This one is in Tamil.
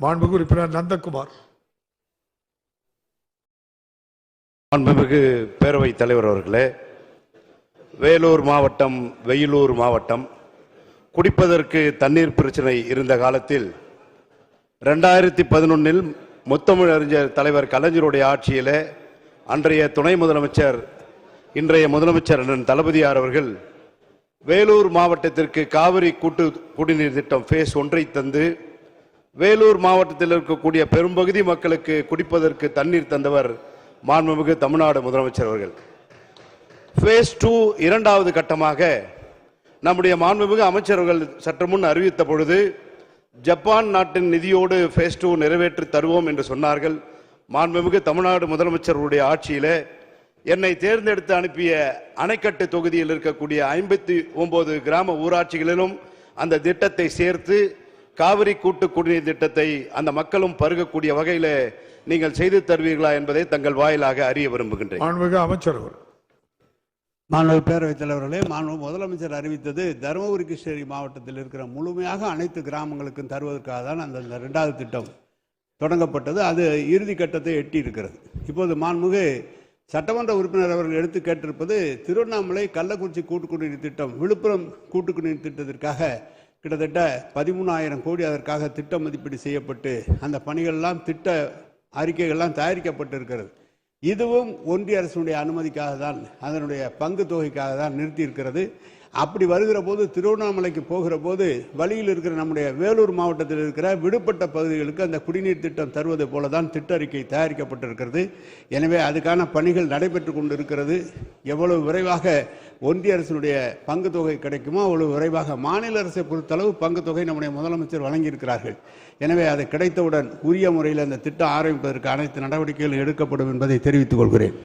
மாண்புமிகு உறுப்பினர் நந்தகுமார் மாண்புமிகு பேரவைத் தலைவர் அவர்களே வேலூர் மாவட்டம் வெயிலூர் மாவட்டம் குடிப்பதற்கு தண்ணீர் பிரச்சனை இருந்த காலத்தில் ரெண்டாயிரத்தி பதினொன்னில் முத்தமிழறிஞர் தலைவர் கலைஞருடைய ஆட்சியிலே அன்றைய துணை முதலமைச்சர் இன்றைய முதலமைச்சர் அண்ணன் தளபதியார் அவர்கள் வேலூர் மாவட்டத்திற்கு காவிரி கூட்டு குடிநீர் திட்டம் ஃபேஸ் ஒன்றை தந்து வேலூர் மாவட்டத்தில் இருக்கக்கூடிய பெரும்பகுதி மக்களுக்கு குடிப்பதற்கு தண்ணீர் தந்தவர் மாண்புமிகு தமிழ்நாடு முதலமைச்சர் அவர்கள். ஃபேஸ் டூ இரண்டாவது கட்டமாக நம்முடைய மாண்புமிகு அமைச்சர்கள் சற்று முன் அறிவித்த பொழுது ஜப்பான் நாட்டின் நிதியோடு ஃபேஸ் டூ நிறைவேற்றி தருவோம் என்று சொன்னார்கள். மாண்புமிகு தமிழ்நாடு முதலமைச்சருடைய ஆட்சியிலே என்னை தேர்ந்தெடுத்து அனுப்பிய அணைக்கட்டு தொகுதியில் இருக்கக்கூடிய ஐம்பத்தி ஒன்பது கிராம ஊராட்சிகளிலும் அந்த திட்டத்தை சேர்த்து காவிரி கூட்டு குடிநீர் திட்டத்தை அந்த மக்களும் பருகக்கூடிய வகையில் நீங்கள் செய்து தருவீர்களா என்பதை தங்கள் வாயிலாக அறிய விரும்புகின்றேன். மாண்புமிகு அமைச்சர் அவர் மாண்பு பேரவைத் தலைவர்களே மாண்பு முதலமைச்சர் அறிவித்தது தருமபுரி கிருஷ்ணகிரி மாவட்டத்தில் இருக்கிற முழுமையாக அனைத்து கிராமங்களுக்கும் தருவதற்காக தான் அந்த அந்த ரெண்டாவது திட்டம் தொடங்கப்பட்டது. அது இறுதி கட்டத்தை எட்டி இருக்கிறது இப்போது மாண்புமிகு சட்டமன்ற உறுப்பினர் அவர்கள் எடுத்து கேட்டிருப்பது திருவண்ணாமலை கள்ளக்குறிச்சி கூட்டுக்குடிநீர் திட்டம் விழுப்புரம் கூட்டுக்குடிநீர் திட்டத்திற்காக கிட்டத்தட்ட பதிமூணாயிரம் கோடி அதற்காக திட்ட மதிப்பீடு செய்யப்பட்டு அந்த பணிகள்லாம் திட்ட அறிக்கைகள்லாம் தயாரிக்கப்பட்டிருக்கிறது. இதுவும் ஒன்றிய அரசுடைய அனுமதிக்காக தான் அதனுடைய பங்கு தொகைக்காக தான் நிறுத்தி இருக்கிறது அப்படி வருகிற போது திருவண்ணாமலைக்கு போகிற போது வழியில் இருக்கிற நம்முடைய வேலூர் மாவட்டத்தில் இருக்கிற விடுபட்ட பகுதிகளுக்கு அந்த குடிநீர் திட்டம் தருவது போல தான் திட்ட அறிக்கை தயாரிக்கப்பட்டிருக்கிறது. எனவே அதுக்கான பணிகள் நடைபெற்று கொண்டிருக்கிறது. எவ்வளவு விரைவாக ஒன்றிய அரசினுடைய பங்கு தொகை கிடைக்குமோ அவ்வளவு விரைவாக மாநில அரசை பொறுத்தளவு பங்கு தொகை நம்முடைய முதலமைச்சர் வழங்கியிருக்கிறார்கள். எனவே அது கிடைத்தவுடன் உரிய முறையில் அந்த திட்டம் ஆரம்பிப்பதற்கு அனைத்து நடவடிக்கைகளும் எடுக்கப்படும் என்பதை தெரிவித்துக் கொள்கிறேன்.